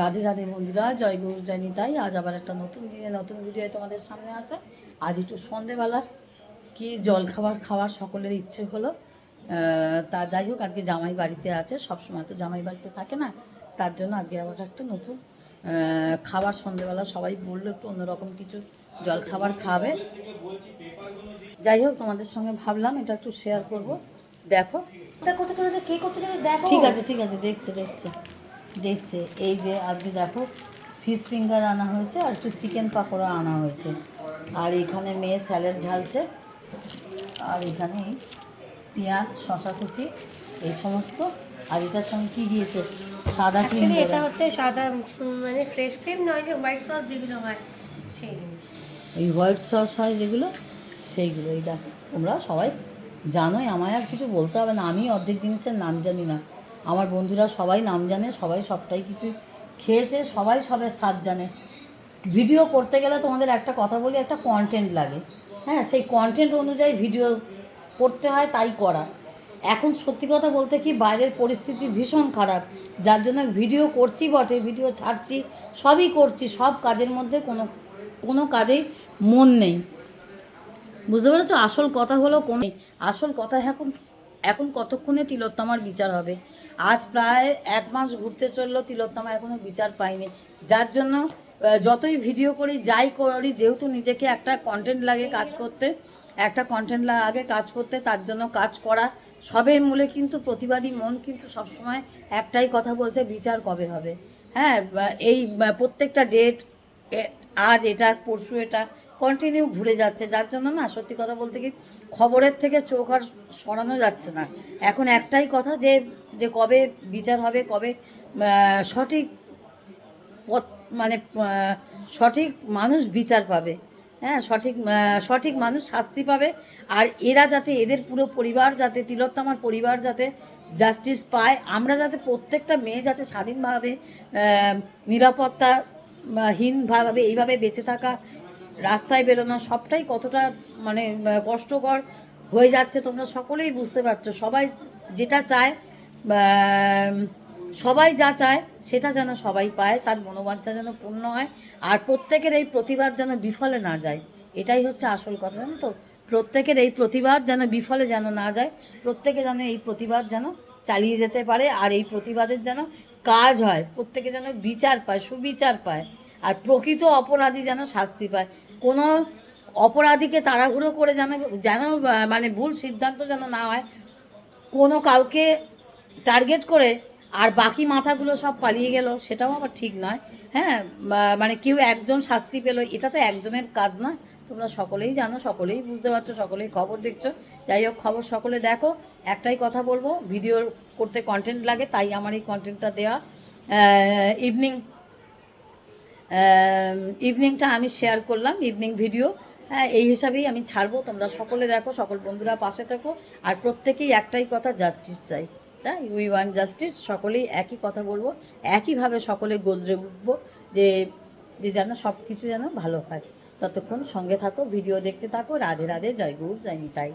রাধে রাধে বন্ধুরা জয় গুরু জয় নিতাই। আজ আবার একটা নতুন দিনে নতুন ভিডিও তোমাদের সামনে আছে। আজ একটু সন্ধেবেলার কি জল খাবার খাওয়ার সকলের ইচ্ছে হলো। তা যাই হোক আজকে জামাই বাড়িতে আছে। সব সময় তো জামাই বাড়িতে থাকে না। তার জন্য আজকে আবার একটা নতুন খাবার সন্ধেবেলা সবাই বলল একটু অন্যরকম কিছু জল খাবার খাবে। যাই হোক তোমাদের সঙ্গে ভাবলাম এটা একটু শেয়ার করব। দেখো। করতে চলেছে? কে করতে চলেছে? দেখো। ঠিক আছে ঠিক আছে দেখছে দেখছে। দেখছে এই যে আজকে দেখো ফিশ ফিঙ্গার আনা হয়েছে আর একটু চিকেন পাকোড়া আনা হয়েছে। আর এখানে মেয়ে স্যালাড ঢালছে আর এখানে পেঁয়াজ শশা কুচি এই সমস্ত। আর এটার সঙ্গে কী দিয়েছে? সাদা ক্রিম এটা হচ্ছে সাদা মানে ফ্রেশ ক্রিম নয় যে হোয়াইট সস যেগুলো হয় সেই জিনিস। এই হোয়াইট সস হয় যেগুলো সেইগুলো এই দেখো তোমরা সবাই জানোই আমায় আর কিছু বলতে হবে না। আমি অর্ধেক জিনিসের নাম জানি না। আমার বন্ধুরা সবাই নাম জানে, সবাই সবটাই কিছু খেয়েছে, সবাই সবের স্বাদ জানে। ভিডিও করতে গেলে তোমাদের একটা কথা বলি, একটা কন্টেন্ট লাগে। হ্যাঁ সেই কন্টেন্ট অনুযায়ী ভিডিও করতে হয়, তাই করা। এখন সত্যি কথা বলতে কি, বাইরের পরিস্থিতি ভীষণ খারাপ। যার জন্য ভিডিও করছি বটে ভিডিও ছাড়ছি, সবই করছি, সব কাজের মধ্যে কোনো কোনো কাজেই মন নেই। বুঝতে পেরেছ? আসল কথা হলো কোন আসল কথা এখন এখন কতক্ষণে তিলোত্তমার বিচার হবে? আজ প্রায় এক মাস ঘুরতে চলল তিলোত্তমা এখনও বিচার পাইনি। যার জন্য যতই ভিডিও করি, যাই করি, যেহেতু নিজেকে একটা কন্টেন্ট লাগে কাজ করতে, একটা কন্টেন্ট লাগে কাজ করতে, তার জন্য কাজ করা, সবের মূলে কিন্তু প্রতিবাদী মন কিন্তু সবসময় একটাই কথা বলছে, বিচার কবে হবে? হ্যাঁ এই প্রত্যেকটা ডেট আজ এটা, পরশু এটা কন্টিনিউ ঘুরে যাচ্ছে। যার জন্য না, সত্যি কথা বলতে কি, খবরের থেকে চোখ আর সরানো যাচ্ছে না। এখন একটাই কথা যে যে কবে বিচার হবে, কবে সঠিক পথ মানে সঠিক মানুষ বিচার পাবে। হ্যাঁ সঠিক সঠিক মানুষ শাস্তি পাবে। আর এরা যাতে, এদের পুরো পরিবার যাতে, তিলোত্তমার পরিবার যাতে জাস্টিস পায়, আমরা যাতে প্রত্যেকটা মেয়ে যাতে স্বাধীনভাবে নিরাপত্তা হীনভাবে এইভাবে বেঁচে থাকা রাস্তায় বেরোনো সবটাই কতটা মানে কষ্টকর হয়ে যাচ্ছে, তোমরা সকলেই বুঝতে পারছ। সবাই যেটা চায় সবাই যা চায়, সেটা যেন সবাই পায়, তার মনোবাঞ্ছা যেন পূর্ণ হয়, আর প্রত্যেকের এই প্রতিবাদ যেন বিফলে না যায়। এটাই হচ্ছে আসল কথা, জানো তো? প্রত্যেকের এই প্রতিবাদ যেন বিফলে যেন না যায়, প্রত্যেকে যেন এই প্রতিবাদ যেন চালিয়ে যেতে পারে, আর এই প্রতিবাদের যেন কাজ হয়, প্রত্যেকে যেন বিচার পায়, সুবিচার পায়। আর প্রকৃত অপরাধী যেন শাস্তি পায়। কোনো অপরাধীকে তাড়াহুড়ো করে যেন যেন মানে ভুল সিদ্ধান্ত যেন না হয়, কোনো কাউকে টার্গেট করে আর বাকি মাথাগুলো সব পালিয়ে গেল, সেটাও আবার ঠিক নয়। হ্যাঁ মানে কেউ একজন শাস্তি পেল, এটা তো একজনের কাজ না। তোমরা সকলেই জানো, সকলেই বুঝতে পারছ, সকলেই খবর দেখছ। যাই হোক, খবর সকলে দেখো। একটাই কথা বলব ভিডিও করতে কন্টেন্ট লাগে, তাই আমার এই কন্টেন্টটা দেওয়া। ইভিনিং ইভিনিংটা আমি শেয়ার করলাম ইভিনিং ভিডিও হ্যাঁ এই হিসাবেই আমি ছাড়বো। তোমরা সকলে দেখো, সকল বন্ধুরা পাশে থাকো। আর প্রত্যেকেই একটাই কথা জাস্টিস চাই। তাই? উই ওয়ান জাস্টিস সকলেই একই কথা বলব। একইভাবে সকলে গজরে উঠবো যে যে যেন সব কিছু যেন ভালো হয়। ততক্ষণ সঙ্গে থাকো ভিডিও দেখতে থাকো। রাধে রাধে, জয় গুরু, জয় নিতাই।